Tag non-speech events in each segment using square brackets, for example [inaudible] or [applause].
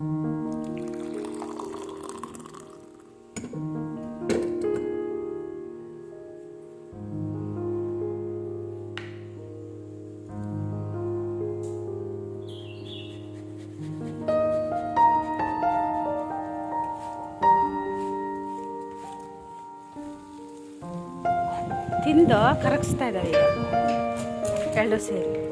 ತಿಂದು ಕರಗಿಸ್ತಾ ಇದ್ದಾವೆ ಎರಡು ಸೇರಿ.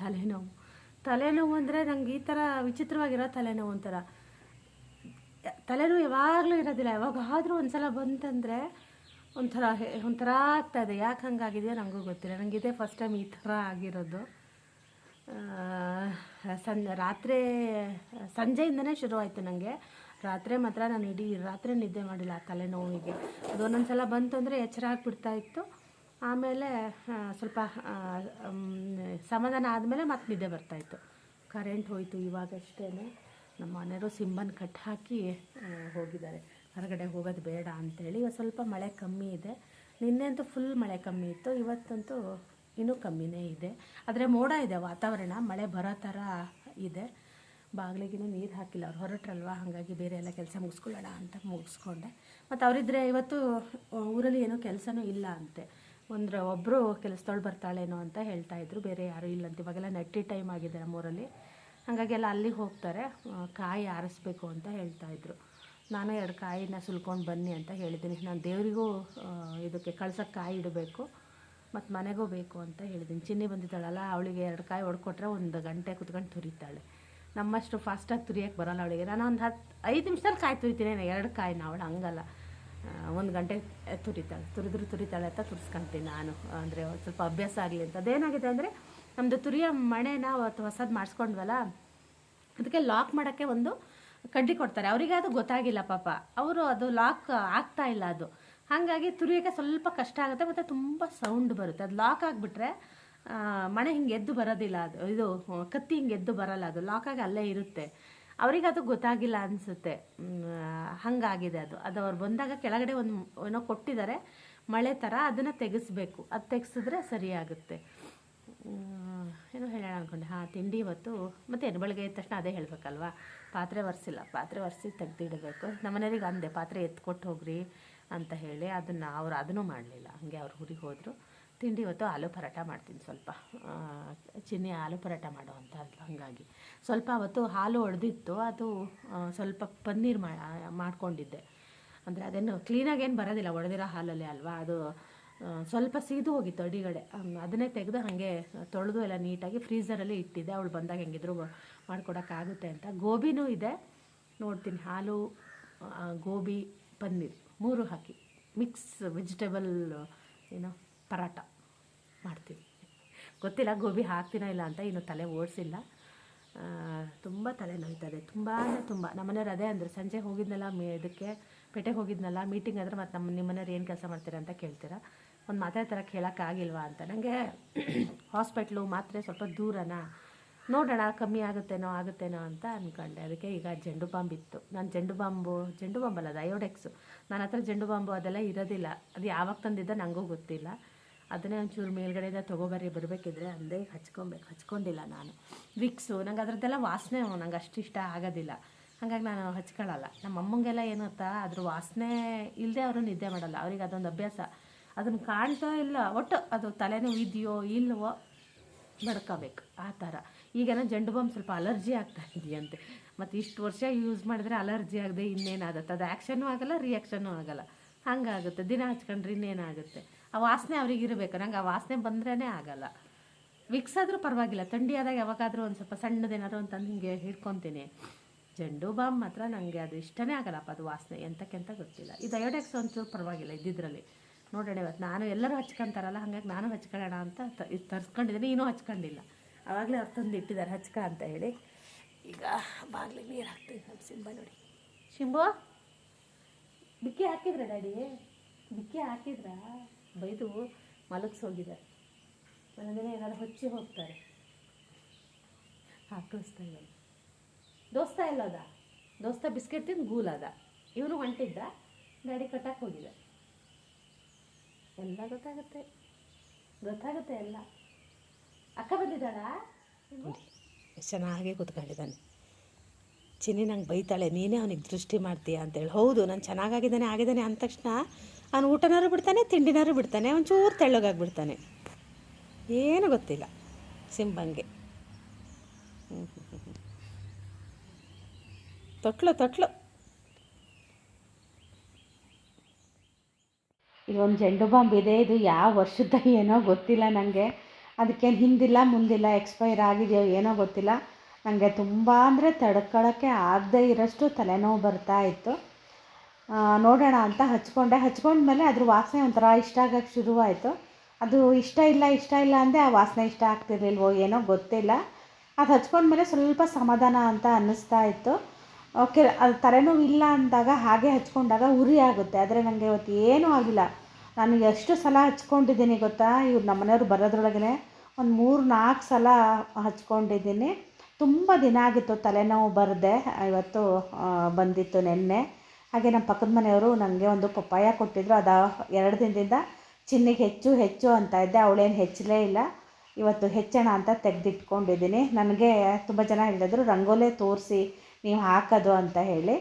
ತಲೆನೋವು. ತಲೆನೋವು ಅಂದರೆ ನಂಗೆ ಈ ಥರ ವಿಚಿತ್ರವಾಗಿರೋ ತಲೆನೋವು ಒಂಥರ. ತಲೆನೋವು ಯಾವಾಗಲೂ ಇರೋದಿಲ್ಲ, ಯಾವಾಗಾದರೂ ಒಂದ್ಸಲ ಬಂತಂದರೆ ಒಂಥರ ಒಂಥರ ಆಗ್ತಾ ಇದೆ. ಯಾಕೆ ಹಂಗಾಗಿದೆಯೋ ನನಗೂ ಗೊತ್ತಿಲ್ಲ. ನನಗೆ ಇದೇ ಫಸ್ಟ್ ಟೈಮ್ ಈ ಥರ ಆಗಿರೋದು. ಸನ್, ರಾತ್ರಿ, ಸಂಜೆಯಿಂದನೇ ಶುರುವಾಯಿತು ನನಗೆ ರಾತ್ರಿ ಮಾತ್ರ ನಾನು ಇಡೀ ರಾತ್ರಿ ನಿದ್ದೆ ಮಾಡಿಲ್ಲ ಆ ತಲೆನೋವಿಗೆ. ಅದು ಒಂದೊಂದು ಸಲ ಬಂತು ಅಂದರೆ ಎಚ್ಚರ ಆಗಿಬಿಡ್ತಾ ಇತ್ತು. ಆಮೇಲೆ ಸ್ವಲ್ಪ ಸಮಾಧಾನ ಆದಮೇಲೆ ಮತ್ತೆ ನಿದ್ದೆ ಬರ್ತಾಯಿತ್ತು. ಕರೆಂಟ್ ಹೋಯಿತು ಇವಾಗಷ್ಟೇ ನಮ್ಮ ಮನೆಯವರು ಸಿಂಬನ್ ಕಟ್ ಹಾಕಿ ಹೋಗಿದ್ದಾರೆ. ಹೊರಗಡೆ ಹೋಗೋದು ಬೇಡ ಅಂತೇಳಿ ಇವತ್ತು ಸ್ವಲ್ಪ ಮಳೆ ಕಮ್ಮಿ ಇದೆ. ನಿನ್ನೆ ಅಂತೂ ಫುಲ್ ಮಳೆ ಕಮ್ಮಿ ಇತ್ತು. ಇವತ್ತಂತೂ ಇನ್ನೂ ಕಮ್ಮಿನೇ ಇದೆ. ಆದರೆ ಮೋಡ ಇದೆ, ವಾತಾವರಣ. ಮಳೆ ಬರೋ ಥರ ಇದೆ. ಬಾಗಿಲಿಗಿನೂ ನೀರು ಹಾಕಿಲ್ಲ. ಅವ್ರು ಹೊರಟ್ರಲ್ವ? ಹಾಗಾಗಿ ಬೇರೆ ಎಲ್ಲ ಕೆಲಸ ಮುಗಿಸ್ಕೊಳ್ಳೋಣ ಅಂತ ಮುಗಿಸ್ಕೊಂಡೆ. ಮತ್ತು ಅವರಿದ್ದರೆ ಇವತ್ತು ಊರಲ್ಲಿ ಏನೂ ಕೆಲಸನೂ ಇಲ್ಲ ಅಂತೆ. ಒಂದು ಒಬ್ಬರು ಕೆಲಸದವಳು ಬರ್ತಾಳೇನೋ ಅಂತ ಹೇಳ್ತಾ ಇದ್ರು. ಬೇರೆ ಯಾರೂ ಅಂತ ಇವಾಗೆಲ್ಲ ನೆಟ್ಟಿ ಟೈಮ್ ಆಗಿದೆ ನಮ್ಮೂರಲ್ಲಿ. ಹಾಗಾಗಿ ಎಲ್ಲ ಅಲ್ಲಿಗೆ ಹೋಗ್ತಾರೆ. ಕಾಯಿ ಆರಿಸ್ಬೇಕು ಅಂತ ಹೇಳ್ತಾ ಇದ್ರು. ನಾನು ಎರಡು ಕಾಯಿನ ಸುಲ್ಕೊಂಡು ಬನ್ನಿ ಅಂತ ಹೇಳಿದ್ದೀನಿ. ನಾನು ದೇವರಿಗೂ ಇದಕ್ಕೆ ಕಳ್ಸಕ್ಕೆ ಕಾಯಿ ಇಡಬೇಕು. ಮತ್ತು ಮನೆಗೂ ಬೇಕು ಅಂತ ಹೇಳಿದ್ದೀನಿ. ಚಿನ್ನಿ ಬಂದಿದ್ದಾಳಲ್ಲ, ಅವಳಿಗೆ ಎರಡು ಕಾಯಿ ಹೊಡ್ಕೊಟ್ರೆ ಒಂದು ಗಂಟೆ ಕುತ್ಕೊಂಡು ತುರಿತಾಳೆ. ನಮ್ಮಷ್ಟು ಫಾಸ್ಟಾಗಿ ತುರಿಯೋಕ್ಕೆ ಬರೋಲ್ಲ ಅವಳಿಗೆ. ನಾನು ಒಂದು ಹತ್ತು ಐದು ನಿಮಿಷದಲ್ಲಿ ಕಾಯಿ ತುರಿತೀನಿ. ಎರಡು ಕಾಯಿನ ಅವಳು ಹಂಗಲ್ಲ. ಒಂದು ಗಂಟೆ ತುರಿತಾಳೆ, ತುರಿದ್ರು ತುರಿತಾಳೆ ಅಂತ ತುರಿಸ್ಕೊಂತೀನಿ ನಾನು. ಅಂದರೆ ಸ್ವಲ್ಪ ಅಭ್ಯಾಸ ಆಗಲಿ ಅಂತ. ಅದೇನಾಗಿದೆ ಅಂದರೆ ನಮ್ಮದು ತುರಿಯೋ ಮಣೆನ ಅವತ್ತು ಹೊಸದು ಮಾಡಿಸ್ಕೊಂಡ್ವಲ್ಲ, ಅದಕ್ಕೆ ಲಾಕ್ ಮಾಡೋಕ್ಕೆ ಒಂದು ಕಡ್ಡಿ ಕೊಡ್ತಾರೆ. ಅವರಿಗೆ ಅದು ಗೊತ್ತಾಗಿಲ್ಲ ಪಾಪ. ಅವರು ಅದು ಲಾಕ್ ಆಗ್ತಾ ಇಲ್ಲ ಅದು. ಹಾಗಾಗಿ ತುರಿಯೋಕ್ಕೆ ಸ್ವಲ್ಪ ಕಷ್ಟ ಆಗುತ್ತೆ, ಮತ್ತು ತುಂಬ ಸೌಂಡ್ ಬರುತ್ತೆ. ಅದು ಲಾಕ್ ಆಗಿಬಿಟ್ರೆ ಮಣೆ ಹಿಂಗೆ ಎದ್ದು ಬರೋದಿಲ್ಲ ಅದು. ಇದು ಕತ್ತಿ ಹಿಂಗೆ ಎದ್ದು ಬರಲ್ಲ ಅದು. ಲಾಕಾಗಿ ಅಲ್ಲೇ ಇರುತ್ತೆ. ಅವರಿಗೆ ಅದು ಗೊತ್ತಾಗಿಲ್ಲ ಅನಿಸುತ್ತೆ. ಹಾಗಾಗಿದೆ ಅದು. ಅದು ಅವ್ರು ಬಂದಾಗ ಕೆಳಗಡೆ ಒಂದು ಏನೋ ಕೊಟ್ಟಿದ್ದಾರೆ, ಮಳೆ ಥರ ಅದನ್ನು ತೆಗೆಸ್ಬೇಕು. ಅದು ತೆಗೆಸಿದ್ರೆ ಸರಿಯಾಗುತ್ತೆ. ಏನೋ ಹೇಳೋಣ ಅಂದ್ಕೊಂಡೆ ಹಾಂ, ತಿಂಡಿ ಇವತ್ತು, ಮತ್ತೆ ಏನು, ಬೆಳಗ್ಗೆ ಎದ್ದ ತಕ್ಷಣ ಅದೇ ಹೇಳಬೇಕಲ್ವಾ? ಪಾತ್ರೆ ಒರೆಸಿಲ್ಲ. ಪಾತ್ರೆ ಒರೆಸಿ ತೆಗ್ದಿಡಬೇಕು. ನಮ್ಮನೆಯವ್ರಿಗೆ ಅಂದೆ, ಪಾತ್ರೆ ಎತ್ಕೊಟ್ಟು ಹೋಗ್ರಿ ಅಂತ ಹೇಳಿ, ಅದನ್ನು ಅವ್ರು ಅದನ್ನು ಮಾಡಲಿಲ್ಲ. ಹಾಗೆ ಅವ್ರು ಊರಿಗೆ ಹೋದರು. ತಿಂಡಿ ಇವತ್ತು ಆಲೂ ಪರೋಟ ಮಾಡ್ತೀನಿ ಸ್ವಲ್ಪ. ಚಿನ್ನಿ ಆಲೂ ಪರೋಟ ಮಾಡೋ ಹಾಗಾಗಿ. ಸ್ವಲ್ಪ ಅವತ್ತು ಹಾಲು ಒಡೆದಿತ್ತು, ಅದು ಸ್ವಲ್ಪ ಪನ್ನೀರ್ ಮಾಡಿಕೊಂಡಿದ್ದೆ. ಅಂದರೆ ಅದೇನು ಕ್ಲೀನಾಗಿ ಏನು ಬರೋದಿಲ್ಲ, ಒಡೆದಿರೋ ಹಾಲಲ್ಲಿ ಅಲ್ವಾ? ಅದು ಸ್ವಲ್ಪ ಸೀದು ಹೋಗಿತ್ತು ಅಡಿಗಡೆ. ಅದನ್ನೇ ತೆಗೆದು ಹಾಗೆ ತೊಳೆದು ಎಲ್ಲ ನೀಟಾಗಿ ಫ್ರೀಸರಲ್ಲಿ ಇಟ್ಟಿದ್ದೆ. ಅವಳು ಬಂದಾಗ ಹೆಂಗಿದ್ರು ಮಾಡ್ಕೊಡೋಕ್ಕಾಗುತ್ತೆ ಅಂತ. ಗೋಬಿನೂ ಇದೆ. ನೋಡ್ತೀನಿ, ಹಾಲು ಗೋಬಿ, ಪನ್ನೀರ್ ಮೂರು ಹಾಕಿ. ಮಿಕ್ಸ್ ವೆಜಿಟೇಬಲ್ ಏನೋ ಪರಾಟ ಮಾಡ್ತೀವಿ ಗೊತ್ತಿಲ್ಲ, ಗೋಬಿ ಹಾಕ್ತೀನೋ ಇಲ್ಲ ಅಂತ ಇನ್ನು ತಲೆ ಓಡಿಸಿಲ್ಲ. ತುಂಬ ತಲೆ ನೋಯ್ತದೆ. ತುಂಬ ಅಂದರೆ ತುಂಬ. ನಮ್ಮನೆಯವ್ರು ಅದೇ ಅಂದರು, ಸಂಜೆ ಹೋಗಿದ್ನಲ್ಲ ಮೀ, ಇದಕ್ಕೆ ಪೇಟೆಗೆ ಹೋಗಿದ್ನಲ್ಲ ಮೀಟಿಂಗ್ ಆದರೆ ಮತ್ತು ನಮ್ಮ ನಿಮ್ಮನೆಯವ್ರು ಏನು ಕೆಲಸ ಮಾಡ್ತೀರಾ ಅಂತ ಕೇಳ್ತೀರಾ. ಒಂದು ಮಾತೇ ಥರ ಕೇಳೋಕ್ಕಾಗಿಲ್ವಾ ಅಂತ. ನನಗೆ ಹಾಸ್ಪಿಟ್ಲು [coughs] ಮಾತ್ರೆ ಸ್ವಲ್ಪ ದೂರನಾ? ನೋಡೋಣ, ಕಮ್ಮಿ ಆಗುತ್ತೇನೋ ಆಗುತ್ತೇನೋ ಅಂತ ಅಂದ್ಕೊಂಡೆ ಅದಕ್ಕೆ ಈಗ ಜೆಂಡು ಬಾಂಬ್ ಇತ್ತು. ನಾನು ಜೆಂಡು ಬಾಂಬು, ಜೆಂಡು ಬಾಂಬಲ್ಲ ಅದು ಅಯೋಡೆಕ್ಸು ನನ್ನ ಹತ್ರ ಜೆಂಡು ಬಾಂಬು ಅದೆಲ್ಲ ಇರೋದಿಲ್ಲ. ಅದು ಯಾವಾಗ ತಂದಿದ್ದ ನನಗೂ ಗೊತ್ತಿಲ್ಲ. ಅದನ್ನೇ ಒಂಚೂರು ಮೇಲ್ಗಡೆಯಿಂದ ತೊಗೊಬರ್ರಿ, ಬರಬೇಕಿದ್ರೆ ಅಂದೇ ಹಚ್ಕೊಬೇಕು ಹಚ್ಕೊಂಡಿಲ್ಲ ನಾನು. ವಿಕ್ಸು ನಂಗೆ ಅದರದ್ದೆಲ್ಲ ವಾಸನೆ ನಂಗೆ ಅಷ್ಟು ಇಷ್ಟ ಆಗೋದಿಲ್ಲ. ಹಾಗಾಗಿ ನಾನು ಹಚ್ಕೊಳ್ಳಲ್ಲ. ನಮ್ಮ ಅಮ್ಮಂಗೆಲ್ಲ ಏನು ಗೊತ್ತಾ ಅದ್ರ ವಾಸನೆ ಇಲ್ಲದೆ ಅವರು ನಿದ್ದೆ ಮಾಡಲ್ಲ. ಅವ್ರಿಗೆ ಅದೊಂದು ಅಭ್ಯಾಸ. ಅದನ್ನು ಕಾಣ್ತಾ ಇಲ್ಲ. ಒಟ್ಟು ಅದು ತಲೆನೋವು ಇದೆಯೋ ಇಲ್ಲವೋ ಬಡ್ಕೋಬೇಕು. ಆ ಥರ. ಈಗೇನೋ ಜಂಡು ಬಾಂಬ್ ಸ್ವಲ್ಪ ಅಲರ್ಜಿ ಆಗ್ತಾ ಇದೆಯಂತೆ. ಮತ್ತು ಇಷ್ಟು ವರ್ಷ ಯೂಸ್ ಮಾಡಿದ್ರೆ ಅಲರ್ಜಿ ಆಗದೆ ಇನ್ನೇನಾಗುತ್ತೆ? ಅದು ಆ್ಯಕ್ಷನೂ ಆಗಲ್ಲ ರಿಯಾಕ್ಷನೂ ಆಗಲ್ಲ. ಹಂಗಾಗುತ್ತೆ. ದಿನ ಹಚ್ಕೊಂಡ್ರೆ ಇನ್ನೇನಾಗುತ್ತೆ? ಆ ವಾಸನೆ ಅವ್ರಿಗೆ ಇರಬೇಕು. ನಂಗೆ ಆ ವಾಸನೆ ಬಂದ್ರೇ ಆಗಲ್ಲ. ವಿಕ್ಸ್ ಆದರೂ ಪರವಾಗಿಲ್ಲ. ಥಂಡಿ ಆದಾಗ ಯಾವಾಗಾದರೂ ಒಂದು ಸ್ವಲ್ಪ ಸಣ್ಣದೇನಾದ್ರು ಅಂತಂದು ಹಿಂಗೆ ಹಿಡ್ಕೊತೀನಿ. ಜಂಡು ಬಾಂಬ್ ಮಾತ್ರ ನನಗೆ ಅದು ಇಷ್ಟನೇ ಆಗಲ್ಲಪ್ಪ ಅದು ವಾಸನೆ. ಎಂತಕ್ಕೆಂತ ಗೊತ್ತಿಲ್ಲ. ಇದು ಅಯೋಡೆಕ್ಸ್ ಒಂಚೂರು ಪರವಾಗಿಲ್ಲ ಇದ್ದಿದ್ರಲ್ಲಿ. ನೋಡೋಣ ಇವತ್ತು ನಾನು ಎಲ್ಲರೂ ಹಚ್ಕೊಂತಾರಲ್ಲ, ಹಾಗಾಗಿ ನಾನು ಹಚ್ಕೊಳ್ಳೋಣ ಅಂತ ಇದು ತರಿಸ್ಕೊಂಡಿದ್ದೀನಿ. ಇನ್ನೂ ಹಚ್ಕೊಂಡಿಲ್ಲ. ಆವಾಗಲೇ ಅವ್ರು ಇಟ್ಟಿದ್ದಾರೆ. ಹಚ್ಕ ಅಂತ ಹೇಳಿ. ಈಗ ಬಾಗಿಲಿಗೆ ನೀರು ಹಾಕ್ತೀನಿ. ನಮ್ಮ ಸಿಂಬ ನೋಡಿ. ಶಿಂಬು ಬಿಕ್ಕಿ ಹಾಕಿದ್ರ ಡ್ಯಾಡಿ? ಬಿಕ್ಕಿ ಹಾಕಿದ್ರ? ಬೈದು ಮಲಗಿಸ್ ಹೋಗಿದೆ ಮನೆದಿನ ಏನಾದ್ರು ಹೊಚ್ಚಿ ಹೋಗ್ತಾರೆ. ಹಾಕಿಸ್ತಾ ಇಲ್ಲ ದೋಸ್ತ ಎಲ್ಲೋದ? ದೋಸ್ತ ಬಿಸ್ಕೆಟ್ ತಿಂದು ಗೂಲದ. ಇವನು ಹೊಂಟಿದ್ದ, ಗಾಡಿ ಕಟ್ಟಕ್ಕೆ ಹೋಗಿದೆ. ಎಲ್ಲ ಗೊತ್ತಾಗುತ್ತೆ. ಗೊತ್ತಾಗುತ್ತೆ ಎಲ್ಲ. ಅಕ್ಕ ಬಂದಿದ್ದಾಳ? ಚೆನ್ನಾಗಿ ಕೂತ್ಕೊಂಡಿದ್ದಾನೆ. ಚಿನ್ನಿ ನಂಗೆ ಬೈತಾಳೆ, ನೀನೇ ಅವನಿಗೆ ದೃಷ್ಟಿ ಮಾಡ್ತೀಯ ಅಂತೇಳಿ. ಹೌದು, ನಾನು ಚೆನ್ನಾಗಾಗಿದ್ದಾನೆ, ಆಗಿದ್ದಾನೆ ಅಂದ ತಕ್ಷಣ ಅವನು ಊಟನಾರು ಬಿಡ್ತಾನೆ, ತಿಂಡಿನಾರು ಬಿಡ್ತಾನೆ, ಒಂಚೂರು ತೆಳ್ಳಗಾಗ್ಬಿಡ್ತಾನೆ. ಏನು ಗೊತ್ತಿಲ್ಲ, ಸಿಂಬಂಗೆ. ತೊಟ್ಲು ತೊಟ್ಲು. ಇಲ್ಲೊಂದು ಜೆಂಡು ಬಾಂಬ್ ಇದೆ, ಇದು ಯಾವ ವರ್ಷದ ಏನೋ ಗೊತ್ತಿಲ್ಲ ನನಗೆ ಅದಕ್ಕೇನು ಹಿಂದಿಲ್ಲ, ಮುಂದಿಲ್ಲ, ಎಕ್ಸ್ಪೈರ್ ಆಗಿದೆಯೋ ಏನೋ ಗೊತ್ತಿಲ್ಲ. ನನಗೆ ತುಂಬ ಅಂದರೆ ತಡ್ಕೊಳ್ಳೋಕ್ಕೆ ಆಗದೇ ಇರೋಷ್ಟು ತಲೆನೋವು ಬರ್ತಾ ಇತ್ತು. ನೋಡೋಣ ಅಂತ ಹಚ್ಕೊಂಡೆ. ಹಚ್ಕೊಂಡ್ಮೇಲೆ ಅದ್ರ ವಾಸನೆ ಒಂಥರ ಇಷ್ಟ ಆಗೋಕ್ಕೆ ಶುರುವಾಯಿತು. ಅದು ಇಷ್ಟ ಇಲ್ಲ ಇಷ್ಟ ಇಲ್ಲ ಅಂದೆ ಆ ವಾಸನೆ ಇಷ್ಟ ಆಗ್ತಿರ್ಲಿಲ್ವೋ ಏನೋ ಗೊತ್ತಿಲ್ಲ. ಅದು ಹಚ್ಕೊಂಡ್ಮೇಲೆ ಸ್ವಲ್ಪ ಸಮಾಧಾನ ಅಂತ ಅನ್ನಿಸ್ತಾ ಇತ್ತು. ಓಕೆ, ಅದು ತಲೆನೋವು ಇಲ್ಲ ಅಂದಾಗ ಹಾಗೆ ಹಚ್ಕೊಂಡಾಗ ಉರಿ ಆಗುತ್ತೆ. ಆದರೆ ನನಗೆ ಇವತ್ತು ಏನೂ ಆಗಿಲ್ಲ. ನಾನು ಎಷ್ಟು ಸಲ ಹಚ್ಕೊಂಡಿದ್ದೀನಿ ಗೊತ್ತಾ? ಇವ್ರು ನಮ್ಮನೆಯವ್ರು ಬರೋದ್ರೊಳಗೆ ಒಂದು ಮೂರು ನಾಲ್ಕು ಸಲ ಹಚ್ಕೊಂಡಿದ್ದೀನಿ. ತುಂಬ ದಿನ ಆಗಿತ್ತು ತಲೆನೋವು ಬರದೆ, ಇವತ್ತು ಬಂದಿತ್ತು ನಿನ್ನೆ. ಹಾಗೆ ನಮ್ಮ ಪಕ್ಕದ ಮನೆಯವರು ನನಗೆ ಒಂದು ಪಪ್ಪಾಯ ಕೊಟ್ಟಿದ್ರು, ಅದು ಎರಡು ದಿನದಿಂದ ಚಿನ್ನಿಗೆ ಹೆಚ್ಚು ಹೆಚ್ಚು ಅಂತ ಇದ್ದೆ, ಅವಳೇನು ಹೆಚ್ಚಲೇ ಇಲ್ಲ. ಇವತ್ತು ಹೆಚ್ಚೋಣ ಅಂತ ತೆಗೆದಿಟ್ಕೊಂಡಿದ್ದೀನಿ. ನನಗೆ ತುಂಬ ಜನ ಹೇಳಿದ್ರು, ರಂಗೋಲೆ ತೋರಿಸಿ, ನೀವು ಹಾಕೋದು ಅಂತ ಹೇಳಿ.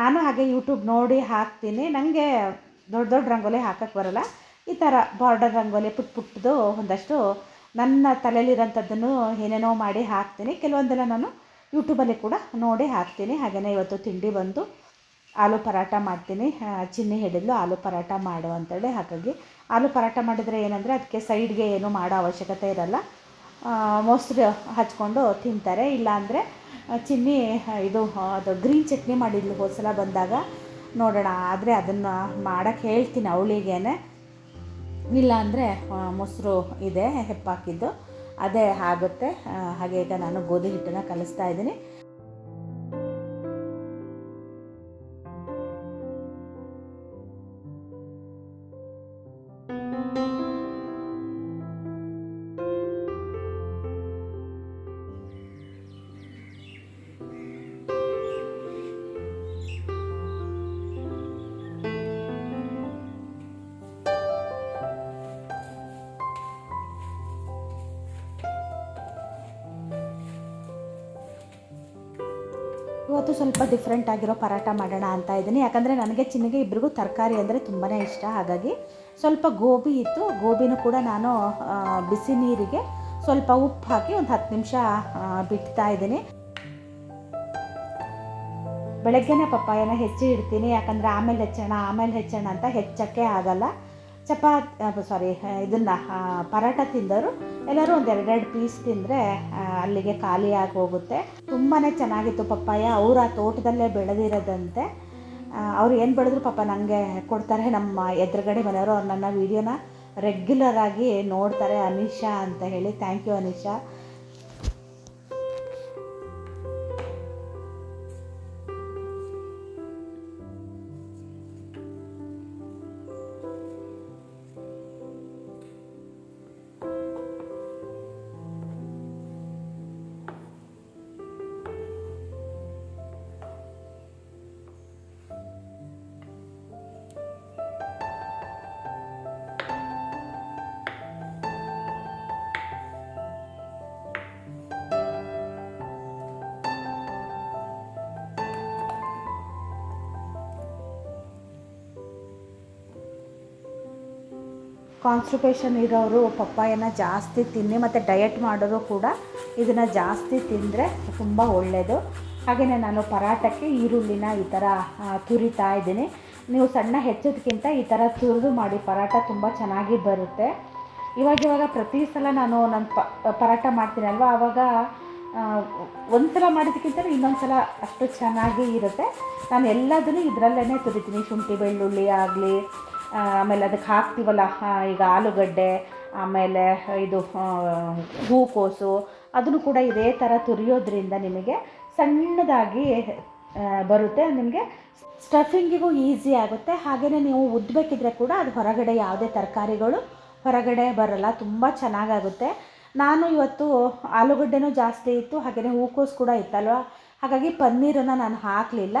ನಾನು ಹಾಗೆ ಯೂಟ್ಯೂಬ್ ನೋಡಿ ಹಾಕ್ತೀನಿ. ನನಗೆ ದೊಡ್ಡ ದೊಡ್ಡ ರಂಗೋಲಿ ಹಾಕಕ್ಕೆ ಬರಲ್ಲ. ಈ ಥರ ಬಾರ್ಡರ್ ರಂಗೋಲಿ ಪುಟ್ ಪುಟ್ಟದು ಒಂದಷ್ಟು ನನ್ನ ತಲೆಯಲ್ಲಿರೋಂಥದ್ದನ್ನು ಏನೇನೋ ಮಾಡಿ ಹಾಕ್ತೀನಿ. ಕೆಲವೊಂದೆಲ್ಲ ನಾನು ಯೂಟ್ಯೂಬಲ್ಲಿ ಕೂಡ ನೋಡಿ ಹಾಕ್ತೀನಿ. ಹಾಗೆಯೇ ಇವತ್ತು ತಿಂಡಿ ಬಂದು ಆಲೂ ಪರಾಟ ಮಾಡ್ತೀನಿ. ಚಿನ್ನಿ ಹೇಳಿದ್ಲು, ಆಲೂ ಪರಾಟ ಮಾಡು ಅಂತೇಳಿ. ಹಾಗಾಗಿ ಆಲೂ ಪರಾಟ ಮಾಡಿದರೆ ಏನಂದರೆ ಅದಕ್ಕೆ ಸೈಡ್ಗೆ ಏನು ಮಾಡೋ ಅವಶ್ಯಕತೆ ಇರಲ್ಲ. ಮೊಸರು ಹಚ್ಕೊಂಡು ತಿಂತಾರೆ. ಇಲ್ಲಾಂದರೆ ಚಿನ್ನಿ ಇದು ಅದು ಗ್ರೀನ್ ಚಟ್ನಿ ಮಾಡಿದ್ಲು ಹೋದ ಸಲ ಬಂದಾಗ. ನೋಡೋಣ, ಆದರೆ ಅದನ್ನು ಮಾಡೋಕ್ಕೆ ಹೇಳ್ತೀನಿ ಅವಳಿಗೇನೆ. ಇಲ್ಲ ಅಂದರೆ ಮೊಸರು ಇದೆ ಹೆಪ್ಪಾಕಿದ್ದು. ಅದೇ ಆಗುತ್ತೆ. ಹಾಗೆ ಈಗ ನಾನು ಗೋಧಿ ಹಿಟ್ಟನ್ನು ಕಲಿಸ್ತಾ ಇದ್ದೀನಿ. ಇವತ್ತು ಸ್ವಲ್ಪ ಡಿಫ್ರೆಂಟ್ ಆಗಿರೋ ಪರಾಟ ಮಾಡೋಣ ಅಂತ ಇದ್ದೀನಿ. ಯಾಕಂದರೆ ನನಗೆ ಚಿನ್ನಿಗೆ ಇಬ್ಬರಿಗೂ ತರಕಾರಿ ಅಂದರೆ ತುಂಬಾ ಇಷ್ಟ. ಹಾಗಾಗಿ ಸ್ವಲ್ಪ ಗೋಬಿ ಇತ್ತು. ಗೋಬಿನೂ ಕೂಡ ನಾನು ಬಿಸಿ ನೀರಿಗೆ ಸ್ವಲ್ಪ ಉಪ್ಪು ಹಾಕಿ ಒಂದು ಹತ್ತು ನಿಮಿಷ ಬಿಡ್ತಾ ಇದ್ದೀನಿ. ಬೆಳಗ್ಗೆನೇ ಪಪ್ಪಾಯನ ಹೆಚ್ಚಿ ಇಡ್ತೀನಿ. ಯಾಕಂದರೆ ಆಮೇಲೆ ಹೆಚ್ಚೋಣ ಆಮೇಲೆ ಹೆಚ್ಚೋಣ ಅಂತ ಹೆಚ್ಚಕ್ಕೆ ಆಗಲ್ಲ. ಚಪಾತಿ ಸಾರಿ ಇದನ್ನು ಪರಾಟ ತಿಂದವರು ಎಲ್ಲರೂ ಒಂದು ಎರಡೆರಡು ಪೀಸ್ ತಿಂದರೆ ಅಲ್ಲಿಗೆ ಖಾಲಿಯಾಗಿ ಹೋಗುತ್ತೆ. ತುಂಬಾ ಚೆನ್ನಾಗಿತ್ತು ಪಪ್ಪಾಯ. ಅವರ ತೋಟದಲ್ಲೇ ಬೆಳೆದಿರೋದಂತೆ. ಅವ್ರು ಏನು ಬೆಳೆದ್ರು ಪಾಪ ನನಗೆ ಕೊಡ್ತಾರೆ. ನಮ್ಮ ಎದುರುಗಡೆ ಮನೆಯವರು ಅವ್ರು ನನ್ನ ವೀಡಿಯೋನ ರೆಗ್ಯುಲರ್ ಆಗಿ ನೋಡ್ತಾರೆ ಅನಿಶಾ ಅಂತ ಹೇಳಿ. Thank you Anisha. ಕಾನ್ಸ್ಟಿಪೇಷನ್ ಇರೋರು, ಪಪ್ಪಾಯನ ಜಾಸ್ತಿ ತಿನ್ನಿ ಮತ್ತು ಡಯಟ್ ಮಾಡೋರು ಕೂಡ ಇದನ್ನು ಜಾಸ್ತಿ ತಿಂದರೆ ತುಂಬ ಒಳ್ಳೆಯದು ಹಾಗೆಯೇ ನಾನು ಪರಾಟಕ್ಕೆ ಈರುಳ್ಳಿನ ಈ ಥರ ತುರಿತಾ ಇದ್ದೀನಿ. ನೀವು ಸಣ್ಣ ಹೆಚ್ಚೋದಕ್ಕಿಂತ ಈ ಥರ ತುರಿದು ಮಾಡಿ, ಪರಾಟ ತುಂಬ ಚೆನ್ನಾಗಿ ಬರುತ್ತೆ. ಇವಾಗ ಇವಾಗ ಪ್ರತಿ ಸಲ ನಾನು ನನ್ನ ಪ, ಪರಾಟ ಅಲ್ವಾ? ಆವಾಗ ಒಂದು ಸಲ ಮಾಡಿದ್ದಕ್ಕಿಂತ ಇನ್ನೊಂದು ಸಲ ಅಷ್ಟು ಚೆನ್ನಾಗಿ ಇರುತ್ತೆ. ನಾನು ಎಲ್ಲದನ್ನು ಇದರಲ್ಲೇ ತುರಿತೀನಿ. ಶುಂಠಿ, ಬೆಳ್ಳುಳ್ಳಿ ಆಗಲಿ ಆಮೇಲೆ ಅದಕ್ಕೆ ಹಾಕ್ತೀವಲ್ಲ ಈಗ ಆಲೂಗಡ್ಡೆ, ಆಮೇಲೆ ಇದು ಹೂಕೋಸು, ಅದನ್ನು ಕೂಡ ಇದೇ ಥರ ತುರಿಯೋದ್ರಿಂದ ನಿಮಗೆ ಸಣ್ಣದಾಗಿ ಬರುತ್ತೆ, ನಿಮಗೆ ಸ್ಟಫಿಂಗಿಗೂ ಈಸಿ ಆಗುತ್ತೆ. ಹಾಗೆಯೇ ನೀವು ಉದ್ದಬೇಕಿದ್ರೆ ಕೂಡ ಅದು ಹೊರಗಡೆ ಯಾವುದೇ ತರಕಾರಿಗಳು ಹೊರಗಡೆ ಬರಲ್ಲ, ತುಂಬ ಚೆನ್ನಾಗಾಗುತ್ತೆ. ನಾನು ಇವತ್ತು ಆಲೂಗಡ್ಡೆನೂ ಜಾಸ್ತಿ ಇತ್ತು ಹಾಗೆಯೇ ಹೂಕೋಸು ಕೂಡ ಇತ್ತಲ್ವ? ಹಾಗಾಗಿ ಪನ್ನೀರನ್ನು ನಾನು ಹಾಕಲಿಲ್ಲ.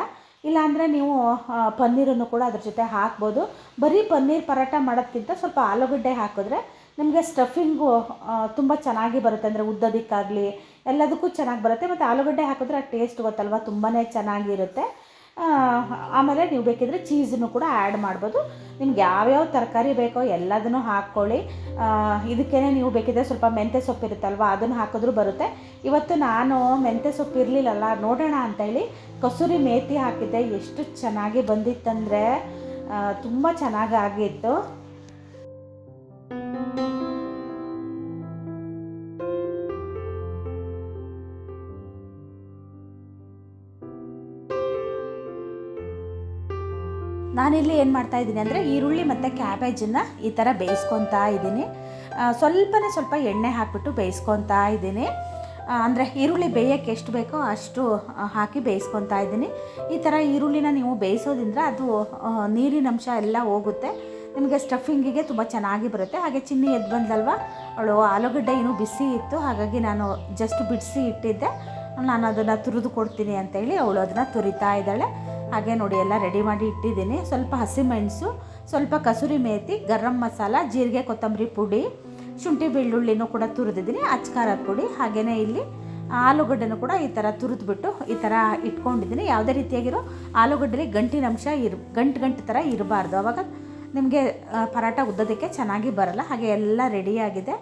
ಇಲ್ಲಾಂದರೆ ನೀವು ಪನ್ನೀರನ್ನು ಕೂಡ ಅದ್ರ ಜೊತೆ ಹಾಕ್ಬೋದು. ಬರೀ ಪನ್ನೀರ್ ಪರೋಟ ಮಾಡೋದಕ್ಕಿಂತ ಸ್ವಲ್ಪ ಆಲೂಗಡ್ಡೆ ಹಾಕಿದ್ರೆ ನಿಮಗೆ ಸ್ಟಫಿಂಗು ತುಂಬ ಚೆನ್ನಾಗಿ ಬರುತ್ತೆ. ಅಂದರೆ ಉದ್ದೋದಕ್ಕಾಗಲಿ ಎಲ್ಲದಕ್ಕೂ ಚೆನ್ನಾಗಿ ಬರುತ್ತೆ. ಮತ್ತು ಆಲೂಗಡ್ಡೆ ಹಾಕಿದ್ರೆ ಆ ಟೇಸ್ಟ್ ಗೊತ್ತಲ್ವ? ತುಂಬಾ ಚೆನ್ನಾಗಿರುತ್ತೆ. ಆಮೇಲೆ ನೀವು ಬೇಕಿದ್ರೆ ಚೀಸನ್ನು ಕೂಡ ಆ್ಯಡ್ ಮಾಡ್ಬೋದು. ನಿಮ್ಗೆ ಯಾವ್ಯಾವ ತರಕಾರಿ ಬೇಕೋ ಎಲ್ಲದನ್ನು ಹಾಕ್ಕೊಳ್ಳಿ. ಇದಕ್ಕೇ ನೀವು ಬೇಕಿದ್ರೆ ಸ್ವಲ್ಪ ಮೆಂತ್ಯ ಸೊಪ್ಪು ಇರುತ್ತಲ್ವ ಅದನ್ನು ಹಾಕಿದ್ರೂ ಬರುತ್ತೆ. ಇವತ್ತು ನಾನು ಮೆಂತ್ಯ ಸೊಪ್ಪು ಇರಲಿಲ್ಲಲ್ಲ ನೋಡೋಣ ಅಂತೇಳಿ ಕಸೂರಿ ಮೇತಿ ಹಾಕಿದ್ದೆ, ಎಷ್ಟು ಚೆನ್ನಾಗಿ ಬಂದಿತ್ತಂದರೆ ತುಂಬ ಚೆನ್ನಾಗಾಗಿತ್ತು ನಾನಿಲ್ಲಿ ಏನು ಮಾಡ್ತಾ ಇದ್ದೀನಿ ಅಂದರೆ, ಈರುಳ್ಳಿ ಮತ್ತು ಕ್ಯಾಬೇಜನ್ನು ಈ ಥರ ಬೇಯಿಸ್ಕೊತಾ ಇದ್ದೀನಿ. ಸ್ವಲ್ಪನೇ ಸ್ವಲ್ಪ ಎಣ್ಣೆ ಹಾಕಿಬಿಟ್ಟು ಬೇಯಿಸ್ಕೊತಾ ಇದ್ದೀನಿ. ಅಂದರೆ ಈರುಳ್ಳಿ ಬೇಯೋಕ್ಕೆ ಎಷ್ಟು ಬೇಕೋ ಅಷ್ಟು ಹಾಕಿ ಬೇಯಿಸ್ಕೊತಾ ಇದ್ದೀನಿ. ಈ ಥರ ಈರುಳ್ಳಿನ ನೀವು ಬೇಯಿಸೋದ್ರಿಂದ ಅದು ನೀರಿನಂಶ ಎಲ್ಲ ಹೋಗುತ್ತೆ. ನಿಮಗೆ ಸ್ಟಫಿಂಗಿಗೆ ತುಂಬ ಚೆನ್ನಾಗಿ ಬರುತ್ತೆ. ಹಾಗೆ ಚಿನ್ನಿ ಎದ್ದು ಬಂದಲ್ವ? ಅವಳು ಆಲೂಗಡ್ಡೆ ಇನ್ನೂ ಬಿಸಿ ಇತ್ತು. ಹಾಗಾಗಿ ನಾನು ಜಸ್ಟ್ ಬಿಡಿಸಿ ಇಟ್ಟಿದ್ದೆ. ನಾನು ಅದನ್ನು ತುರಿದು ಕೊಡ್ತೀನಿ ಅಂತೇಳಿ ಅವಳು ಅದನ್ನು ತುರಿತಾ ಇದ್ದಾಳೆ. ಹಾಗೆ ನೋಡಿ ಎಲ್ಲ ರೆಡಿ ಮಾಡಿ ಇಟ್ಟಿದ್ದೀನಿ. ಸ್ವಲ್ಪ ಹಸಿಮೆಣಸು ಸ್ವಲ್ಪ ಕಸೂರಿ ಮೇಥಿ ಗರಂ ಮಸಾಲ, ಜೀರಿಗೆ, ಕೊತ್ತಂಬರಿ ಪುಡಿ. ಶುಂಠಿ ಬೆಳ್ಳುಳ್ಳಿನೂ ಕೂಡ ತುರಿದಿದ್ದೀನಿ ಅಚ್ಕಾರದ ಪುಡಿ. ಹಾಗೆಯೇ ಇಲ್ಲಿ ಆಲೂಗಡ್ಡೆನೂ ಕೂಡ ಈ ಥರ ತುರಿದ್ಬಿಟ್ಟು ಈ ಥರ ಇಟ್ಕೊಂಡಿದ್ದೀನಿ. ಯಾವುದೇ ರೀತಿಯಾಗಿರೋ ಆಲೂಗಡ್ಡೆಲಿ ಗಂಟಿನ ಅಂಶ ಇರ್, ಗಂಟು ಗಂಟು ಥರ ಇರಬಾರ್ದು. ಆವಾಗ ನಿಮಗೆ ಪರಾಟ ಉದ್ದೋದಕ್ಕೆ ಚೆನ್ನಾಗಿ ಬರಲ್ಲ. ಹಾಗೆ ಎಲ್ಲ ರೆಡಿಯಾಗಿದೆ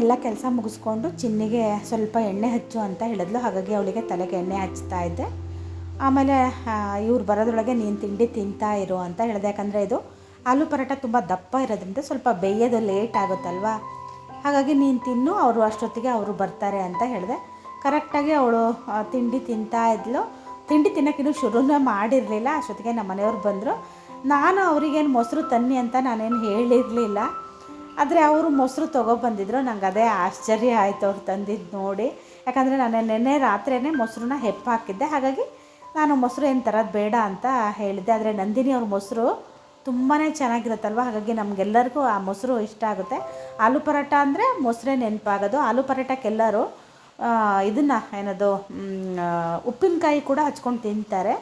ಎಲ್ಲ ಕೆಲಸ ಮುಗಿಸ್ಕೊಂಡು ಚಿನ್ನಿಗೆ ಸ್ವಲ್ಪ ಎಣ್ಣೆ ಹಚ್ಚು ಅಂತ ಹೇಳಿದ್ಲು. ಹಾಗಾಗಿ ಅವಳಿಗೆ ತಲೆಗೆ ಎಣ್ಣೆ ಹಚ್ತಾ ಇದ್ದೆ. ಆಮೇಲೆ ಇವ್ರು ಬರೋದ್ರೊಳಗೆ ನೀನು ತಿಂಡಿ ತಿಂತಾ ಇರು ಅಂತ ಹೇಳಿದೆ. ಯಾಕಂದರೆ ಇದು ಆಲೂ ಪರೋಟ ತುಂಬ ದಪ್ಪ ಇರೋದ್ರಿಂದ ಸ್ವಲ್ಪ ಬೇಯೋದು ಲೇಟ್ ಆಗುತ್ತಲ್ವಾ? ಹಾಗಾಗಿ ನೀನು ತಿನ್ನು, ಅವರು ಅಷ್ಟೊತ್ತಿಗೆ ಅವರು ಬರ್ತಾರೆ ಅಂತ ಹೇಳಿದೆ. ಕರೆಕ್ಟಾಗಿ ಅವಳು ತಿಂಡಿ ತಿಂತಾ ಇದ್ಲು. ತಿಂಡಿ ತಿನ್ನೋಕ್ಕಿನ್ನೂ ಶುರುನೇ ಮಾಡಿರಲಿಲ್ಲ. ಅಷ್ಟೊತ್ತಿಗೆ ನಮ್ಮ ಮನೆಯವ್ರು ಬಂದರು. ನಾನು ಅವರಿಗೇನು ಮೊಸರು ತನ್ನಿ ಅಂತ ನಾನೇನು ಹೇಳಿರಲಿಲ್ಲ. ಆದರೆ ಅವರು ಮೊಸರು ತೊಗೊಬಂದಿದ್ರು. ನಂಗೆ ಅದೇ ಆಶ್ಚರ್ಯ ಆಯಿತು ಅವ್ರು ತಂದಿದ್ದು ನೋಡಿ. ಯಾಕಂದರೆ ನಾನು ನೆನ್ನೆ ರಾತ್ರಿಯೇ ಮೊಸರನ್ನ ಹೆಪ್ಪಾಕಿದ್ದೆ ಹಾಗಾಗಿ ನಾನು ಮೊಸರು ಏನು ತರೋದು ಬೇಡ ಅಂತ ಹೇಳಿದ್ದೆ. ಆದರೆ ನಂದಿನಿ ಅವ್ರ ಮೊಸರು ತುಂಬಾ ಚೆನ್ನಾಗಿರುತ್ತಲ್ವ? ಹಾಗಾಗಿ ನಮಗೆಲ್ಲರಿಗೂ ಆ ಮೊಸರು ಇಷ್ಟ ಆಗುತ್ತೆ. ಆಲೂ ಪರೋಟ ಅಂದರೆ ಮೊಸರೇ ನೆನಪಾಗೋದು. ಆಲೂ ಪರೋಟಕ್ಕೆಲ್ಲರೂ ಇದನ್ನು ಏನದು ಉಪ್ಪಿನಕಾಯಿ ಕೂಡ ಹಚ್ಕೊಂಡು ತಿಂತಾರೆ.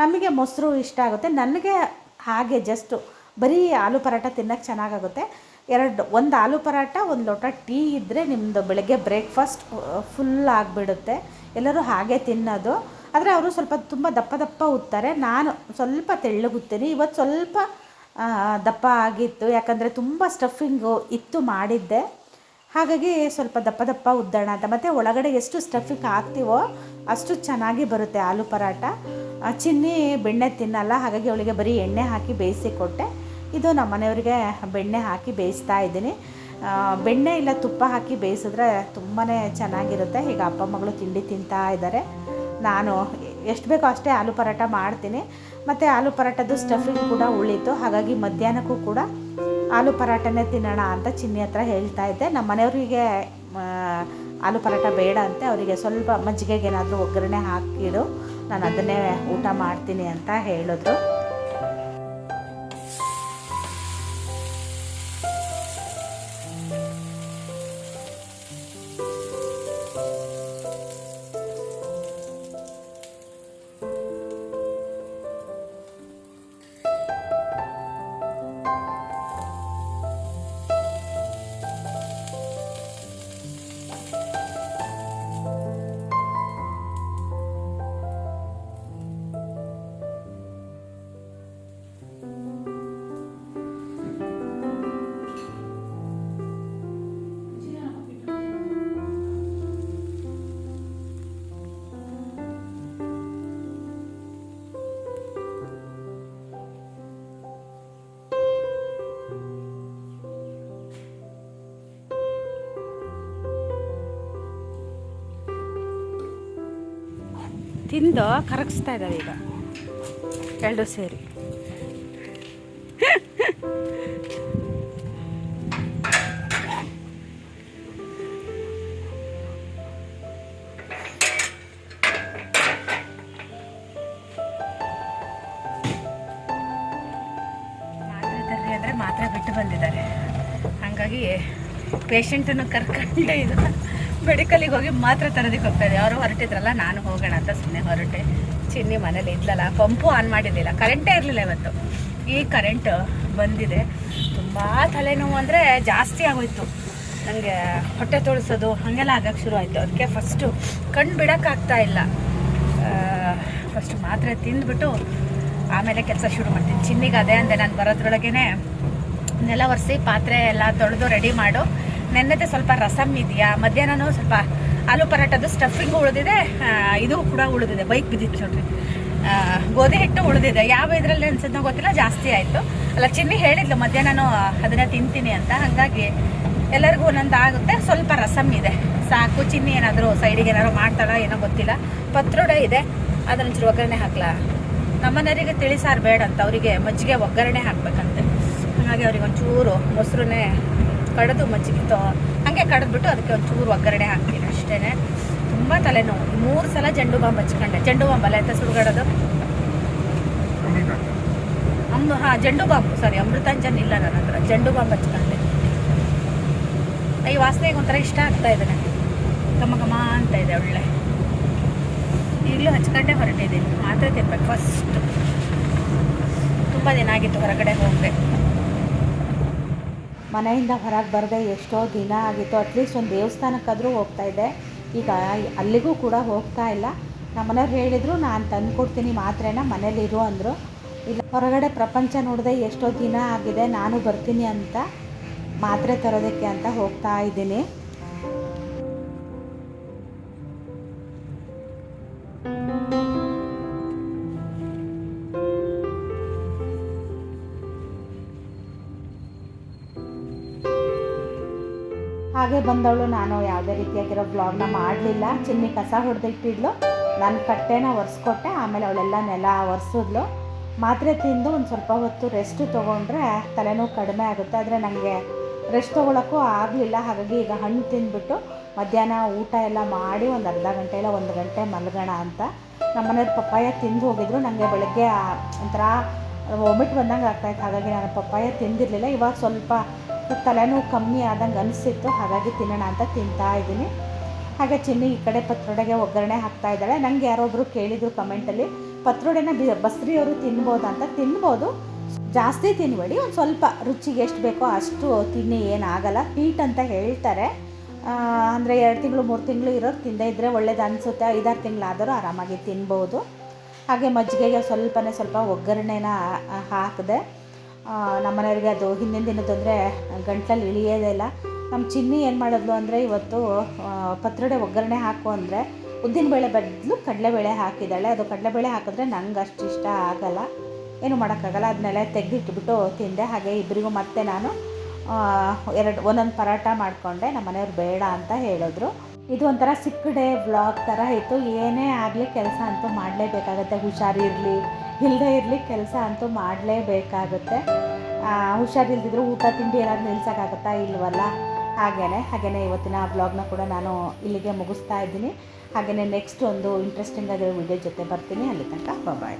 ನಮಗೆ ಮೊಸರು ಇಷ್ಟ ಆಗುತ್ತೆ. ನನಗೆ ಹಾಗೆ ಜಸ್ಟು ಬರೀ ಆಲೂ ಪರೋಟ ತಿನ್ನೋಕ್ಕೆ ಚೆನ್ನಾಗಾಗುತ್ತೆ. ಎರಡು, ಒಂದು ಆಲೂ ಪರಾಟ ಒಂದು ಲೋಟ ಟೀ ಇದ್ದರೆ ನಿಮ್ಮದು ಬೆಳಗ್ಗೆ ಬ್ರೇಕ್ಫಾಸ್ಟ್ ಫುಲ್ ಆಗಿಬಿಡುತ್ತೆ. ಎಲ್ಲರೂ ಹಾಗೆ ತಿನ್ನೋದು. ಆದರೆ ಅವರು ಸ್ವಲ್ಪ ತುಂಬ ದಪ್ಪ ದಪ್ಪ ಉತ್ತಾರೆ ನಾನು ಸ್ವಲ್ಪ ತೆಳ್ಳಗುತ್ತೇನೆ. ಇವತ್ತು ಸ್ವಲ್ಪ ದಪ್ಪ ಆಗಿತ್ತು. ಯಾಕಂದರೆ ತುಂಬ ಸ್ಟಫಿಂಗು ಇತ್ತು ಮಾಡಿದ್ದೆ. ಹಾಗಾಗಿ ಸ್ವಲ್ಪ ದಪ್ಪ ದಪ್ಪ ಉದ್ದೋಣ ಅಂತ. ಮತ್ತು ಒಳಗಡೆ ಎಷ್ಟು ಸ್ಟಫಿಂಗ್ ಹಾಕ್ತೀವೋ ಅಷ್ಟು ಚೆನ್ನಾಗಿ ಬರುತ್ತೆ ಆಲೂ ಪರಾಟ ಚಿನ್ನಿ ಬೆಣ್ಣೆ ತಿನ್ನಲ್ಲ. ಹಾಗಾಗಿ ಅವಳಿಗೆ ಬರೀ ಎಣ್ಣೆ ಹಾಕಿ ಬೇಯಿಸಿ ಕೊಟ್ಟೆ. ಇದು ನಮ್ಮ ಮನೆಯವರಿಗೆ ಬೆಣ್ಣೆ ಹಾಕಿ ಬೇಯಿಸ್ತಾ ಇದ್ದೀನಿ. ಬೆಣ್ಣೆ ಇಲ್ಲ ತುಪ್ಪ ಹಾಕಿ ಬೇಯಿಸಿದ್ರೆ ತುಂಬಾ ಚೆನ್ನಾಗಿರುತ್ತೆ. ಈಗ ಅಪ್ಪ ಮಗಳು ತಿಂಡಿ ತಿಂತಾ ಇದ್ದಾರೆ. ನಾನು ಎಷ್ಟು ಬೇಕೋ ಅಷ್ಟೇ ಆಲೂ ಪರೋಟ ಮಾಡ್ತೀನಿ. ಮತ್ತು ಆಲೂ ಪರೋಟದ್ದು ಸ್ಟಫಿಂಗ್ ಕೂಡ ಉಳಿತು. ಹಾಗಾಗಿ ಮಧ್ಯಾಹ್ನಕ್ಕೂ ಕೂಡ ಆಲೂ ಪರಾಟನೇ ತಿನ್ನೋಣ ಅಂತ ಚಿನ್ನಿ ಹತ್ರ ಹೇಳ್ತಾ ಇದ್ದೆ. ನಮ್ಮ ಮನೆಯವರಿಗೆ ಆಲೂ ಪರಾಟ ಬೇಡ ಅಂತೆ. ಅವರಿಗೆ ಸ್ವಲ್ಪ ಮಜ್ಜಿಗೆಗೇನಾದರೂ ಒಗ್ಗರಣೆ ಹಾಕಿಡು. ನಾನು ಅದನ್ನೇ ಊಟ ಮಾಡ್ತೀನಿ ಅಂತ ಹೇಳಿದ್ರು. ತಿಂದು ಕರಗಿಸ್ತಾ ಇದ್ದಾವೆ ಈಗ. ಎರಡು ಸೇರಿ. ಅಂದರೆ ಮಾತ್ರೆ ಬಿಟ್ಟು ಬಂದಿದ್ದಾರೆ. ಹಾಗಾಗಿ ಪೇಷಂಟನ್ನು ಕರ್ಕೊಂಡು ಇದು ಮೆಡಿಕಲಿಗೆ ಹೋಗಿ ಮಾತ್ರೆ ತರೋದಕ್ಕೆ ಹೋಗ್ತಾ ಇದ್ದೆ ಅವರು ಹೊರಟಿದ್ರಲ್ಲ, ನಾನು ಹೋಗೋಣ ಅಂತ ಸುಮ್ಮನೆ ಹೊರಟೆ. ಚಿನ್ನಿ ಮನೇಲಿ ಇದ್ಲಲ್ಲ, ಪಂಪು ಆನ್ ಮಾಡಿದ್ದಿಲ್ಲ. ಕರೆಂಟೇ ಇರಲಿಲ್ಲ ಇವತ್ತು. ಈ ಕರೆಂಟ್ ಬಂದಿದೆ. ತುಂಬ ತಲೆನೋವು ಅಂದರೆ ಜಾಸ್ತಿ ಆಗೋಯ್ತು. ನನಗೆ ಹೊಟ್ಟೆ ತೊಳಸೋದು, ಹಾಗೆಲ್ಲ ಆಗೋಕ್ಕೆ ಶುರು ಆಯಿತು. ಅದಕ್ಕೆ ಫಸ್ಟು ಕಣ್ಣು ಬಿಡೋಕ್ಕಾಗ್ತಾ ಇಲ್ಲ. ಫಸ್ಟ್ ಮಾತ್ರೆ ತಿಂದ್ಬಿಟ್ಟು ಆಮೇಲೆ ಕೆಲಸ ಶುರು ಮಾಡ್ತೀನಿ. ಚಿನ್ನಿಗೆ ಅದೇ ಅಂದೆ, ನಾನು ಬರೋದ್ರೊಳಗೇ ನೆಲ ಒರೆಸಿ ಪಾತ್ರೆ ಎಲ್ಲ ತೊಳೆದು ರೆಡಿ ಮಾಡು. ನೆನ್ನೆದೆ ಸ್ವಲ್ಪ ರಸಮ್ ಇದೆಯಾ? ಮಧ್ಯಾಹ್ನನೂ ಸ್ವಲ್ಪ ಆಲೂ ಪರಾಟದ್ದು ಸ್ಟಫಿಂಗು ಉಳಿದಿದೆ. ಇದು ಕೂಡ ಉಳಿದಿದೆ. ಬೈಕ್ ಬಿದ್ದಿತ್ತು ನೋಡ್ರಿ. ಗೋಧಿ ಹಿಟ್ಟು ಉಳಿದಿದೆ. ಯಾವ ಇದರಲ್ಲಿ ಅನ್ಸೋದನ್ನ ಗೊತ್ತಿಲ್ಲ, ಜಾಸ್ತಿ ಆಯಿತು. ಅಲ್ಲ, ಚಿನ್ನಿ ಹೇಳಿದ್ಲು, ಮಧ್ಯಾಹ್ನನೂ ಅದನ್ನ ತಿಂತೀನಿ ಅಂತ. ಹಾಗಾಗಿ ಎಲ್ಲರಿಗೂ ಒಂದೊಂದು ಆಗುತ್ತೆ. ಸ್ವಲ್ಪ ರಸಮ್ ಇದೆ. ಸಾಕು, ಚಿನ್ನಿ ಏನಾದರೂ ಸೈಡಿಗೆ ಏನಾದ್ರು ಮಾಡ್ತಾಳ ಏನೋ ಗೊತ್ತಿಲ್ಲ. ಪತ್ರೊಡೆ ಇದೆ. ಅದನ್ನ ಚೂರು ಒಗ್ಗರಣೆ ಹಾಕ್ಲಾ ನಮ್ಮನೆಯವರಿಗೆ ತಿಳಿಸಾರು ಬೇಡ ಅಂತ. ಅವರಿಗೆ ಮಜ್ಜಿಗೆ ಒಗ್ಗರಣೆ ಹಾಕ್ಬೇಕಂತೆ. ಹಾಗಾಗಿ ಅವ್ರಿಗೆ ಒಂಚೂರು ಮೊಸರನ್ನೇ ಕಡಿದು ಮಜ್ಜಿಗೆ ಹಂಗೆ ಕಡಿದ್ಬಿಟ್ಟು ಅದಕ್ಕೆ ಒಂಚೂರು ಒಗ್ಗರಣೆ ಹಾಕ್ತೀನಿ ಅಷ್ಟೇ ತುಂಬ ತಲೆನೋವು. ಮೂರು ಸಲ ಜಂಡು ಬಾಂಬ್ ಹಚ್ಕೊಂಡೆ. ಜಂಡು ಬಾಂಬ್ ಅಲ್ಲ, ಎಂತ ಸುಡುಗಾಡೋದು ಅಮ್ಮ ಹಾಂ, ಜಂಡು ಬಾಂಬ್. ಸಾರಿ ಅಮೃತಾಂಜನ್ ಇಲ್ಲ ನನ್ನ ಹತ್ರ. ಜಂಡು ಬಾಂಬ್ ಹಚ್ಕೊಂಡೆ. ಈ ವಾಸನೆಗೆ ಒಂಥರ ಇಷ್ಟ ಆಗ್ತಾ ಇದೆ ನನಗೆ ಘಮ ಘಮ ಅಂತ ಇದೆ ಒಳ್ಳೆ. ಈಗಲೂ ಹಚ್ಕೊಂಡೆ ಹೊರಟಿದ್ದೀನಿ. ಮಾತ್ರೆ ತಿನ್ಬೇಕು. ಫಸ್ಟ್ ತುಂಬ ದಿನ ಆಗಿತ್ತು ಹೊರಗಡೆ ಹೋಗದೆ. ಮನೆಯಿಂದ ಹೊರಗೆ ಬರದೆ ಎಷ್ಟೋ ದಿನ ಆಗಿತ್ತು. ಅಟ್ಲೀಸ್ಟ್ ಒಂದು ದೇವಸ್ಥಾನಕ್ಕಾದರೂ ಹೋಗ್ತಾ ಇದ್ದೆ. ಈಗ ಅಲ್ಲಿಗೂ ಕೂಡ ಹೋಗ್ತಾ ಇಲ್ಲ. ನಮ್ಮ ಮನೆಯವ್ರು ಹೇಳಿದರು, ನಾನು ತಂದು ಕೊಡ್ತೀನಿ ಮಾತ್ರೆನ ಮನೇಲಿರು ಅಂದರು. ಇಲ್ಲ, ಹೊರಗಡೆ ಪ್ರಪಂಚ ನೋಡಿದೆ ಎಷ್ಟೋ ದಿನ ಆಗಿದೆ, ನಾನು ಬರ್ತೀನಿ ಅಂತ ಮಾತ್ರೆ ತರೋದಕ್ಕೆ ಅಂತ ಹೋಗ್ತಾ ಇದ್ದೀನಿ. ಬಂದವಳು, ನಾನು ಯಾವುದೇ ರೀತಿಯಾಗಿರೋ ಬ್ಲಾಗ್ನ ಮಾಡಲಿಲ್ಲ. ಚಿನ್ನಿ ಕಸ ಹೊಡೆದಿಟ್ಟಿದ್ಲು. ನಾನು ಕಟ್ಟೆನ ಒರೆಸ್ಕೊಟ್ಟೆ, ಆಮೇಲೆ ಅವಳೆಲ್ಲ ನೆಲ ಒರೆಸಿದ್ಲು. ಮಾತ್ರೆ ತಿಂದು ಒಂದು ಸ್ವಲ್ಪ ಹೊತ್ತು ರೆಸ್ಟ್ ತೊಗೊಂಡ್ರೆ ತಲೆನೋವು ಕಡಿಮೆ ಆಗುತ್ತೆ. ಆದರೆ ನನಗೆ ರೆಸ್ಟ್ ತೊಗೊಳಕ್ಕೂ ಆಗಲಿಲ್ಲ. ಹಾಗಾಗಿ ಈಗ ಹಣ್ಣು ತಿಂದ್ಬಿಟ್ಟು ಮಧ್ಯಾಹ್ನ ಊಟ ಎಲ್ಲ ಮಾಡಿ ಒಂದು ಅರ್ಧ ಗಂಟೆ ಇಲ್ಲ ಒಂದು ಗಂಟೆ ಮಲಗೋಣ ಅಂತ. ನಮ್ಮ ಮನೆಯವ್ರು ಪಪ್ಪಾಯ ತಿಂದು ಹೋಗಿದ್ರು. ನನಗೆ ಬೆಳಗ್ಗೆ ಒಂಥರ ವಾಮಿಟ್ ಬಂದಂಗೆ ಆಗ್ತಾಯಿತ್ತು ಹಾಗಾಗಿ ನಾನು ಪಪ್ಪಾಯ ತಿಂದಿರಲಿಲ್ಲ. ಇವಾಗ ಸ್ವಲ್ಪ ತಲೆನೋವು ಕಮ್ಮಿ ಆದಂಗೆ ಅನಿಸಿತ್ತು. ಹಾಗಾಗಿ ತಿನ್ನೋಣ ಅಂತ ತಿಂತಾ ಇದ್ದೀನಿ. ಹಾಗೆ ಚಿನ್ನಿ ಈ ಕಡೆ ಪತ್ರೊಡೆಗೆ ಒಗ್ಗರಣೆ ಹಾಕ್ತಾ ಇದ್ದಾಳೆ. ನನಗೆ ಯಾರೊಬ್ಬರು ಕೇಳಿದರು ಕಮೆಂಟಲ್ಲಿ ಪತ್ರೊಡೆನ ಬಿ ಬಸ್ರಿಯವರು ತಿನ್ಬೋದು ಅಂತ. ತಿನ್ಬೋದು. ಜಾಸ್ತಿ ತಿನ್ಬೇಡಿ. ಒಂದು ಸ್ವಲ್ಪ ರುಚಿಗೆ ಎಷ್ಟು ಬೇಕೋ ಅಷ್ಟು ತಿನ್ನಿ ಏನಾಗಲ್ಲ ಹೀಟ್ ಅಂತ ಹೇಳ್ತಾರೆ. ಅಂದರೆ ಎರಡು ತಿಂಗಳು, ಮೂರು ತಿಂಗಳು ಇರೋರು ತಿಂದೇ ಇದ್ದರೆ ಒಳ್ಳೇದು ಅನಿಸುತ್ತೆ. ಐದಾರು ತಿಂಗಳಾದರೂ ಆರಾಮಾಗಿ ತಿನ್ಬೋದು. ಹಾಗೆ ಮಜ್ಜಿಗೆಗೆ ಸ್ವಲ್ಪನೇ ಸ್ವಲ್ಪ ಒಗ್ಗರಣೆನ ಹಾಕಿದೆ. ನಮ್ಮ ಮನೆಯವ್ರಿಗೆ ಅದು ಹಿಂದಿನ ದಿನದಂದರೆ ಗಂಟ್ಲಲ್ಲಿ ಇಳಿಯೋದೇ ಇಲ್ಲ. ನಮ್ಮ ಚಿನ್ನಿ ಏನು ಮಾಡಿದ್ಲು ಅಂದರೆ ಇವತ್ತು ಪತ್ರೊಡೆ ಒಗ್ಗರಣೆ ಹಾಕು ಅಂದರೆ ಉದ್ದಿನಬೇಳೆ ಬದಲು ಕಡಲೆಬೇಳೆ ಹಾಕಿದ್ದಾಳೆ. ಅದು ಕಡಲೆಬೇಳೆ ಹಾಕಿದ್ರೆ ನಂಗೆ ಅಷ್ಟು ಇಷ್ಟ ಆಗಲ್ಲ. ಏನು ಮಾಡೋಕ್ಕಾಗಲ್ಲ. ಅದನ್ನೆಲ್ಲ ತೆಗೆದಿಟ್ಬಿಟ್ಟು ತಿಂದೆ. ಹಾಗೆ ಇಬ್ಬರಿಗೂ ಮತ್ತೆ ನಾನು ಎರಡು ಒಂದೊಂದು ಪರಾಟ ಮಾಡಿಕೊಂಡೆ. ನಮ್ಮ ಮನೆಯವ್ರು ಬೇಡ ಅಂತ ಹೇಳಿದ್ರು. ಇದು ಒಂಥರ ಸಿಕ್ಕಡೆ ಡೇ ವ್ಲಾಗ್ ಥರ ಇತ್ತು. ಏನೇ ಆಗಲಿ ಕೆಲಸ ಅಂತೂ ಮಾಡಲೇಬೇಕಾಗತ್ತೆ. ಹುಷಾರಿರಲಿ. ಇಲ್ಲದೇ ಇರಲಿ ಕೆಲಸ ಅಂತೂ ಮಾಡಲೇಬೇಕಾಗುತ್ತೆ. ಹುಷಾರಿಲ್ದಿದ್ರೆ ಊಟ, ತಿಂಡಿ ಏನಾದ್ರು ನಿಲ್ಸೋಕ್ಕಾಗತ್ತಾ ಇಲ್ವಲ್ಲ? ಹಾಗೆಯೇ ಹಾಗೆಯೇ ಇವತ್ತಿನ ಬ್ಲಾಗ್ನ ಕೂಡ ನಾನು ಇಲ್ಲಿಗೆ ಮುಗಿಸ್ತಾ ಇದ್ದೀನಿ. ಹಾಗೆಯೇ ನೆಕ್ಸ್ಟ್ ಒಂದು ಇಂಟ್ರೆಸ್ಟಿಂಗ್ ಆಗಿರೋ ವಿಡಿಯೋ ಜೊತೆ ಬರ್ತೀನಿ. ಅಲ್ಲಿ ತನಕ ಬಾಯ್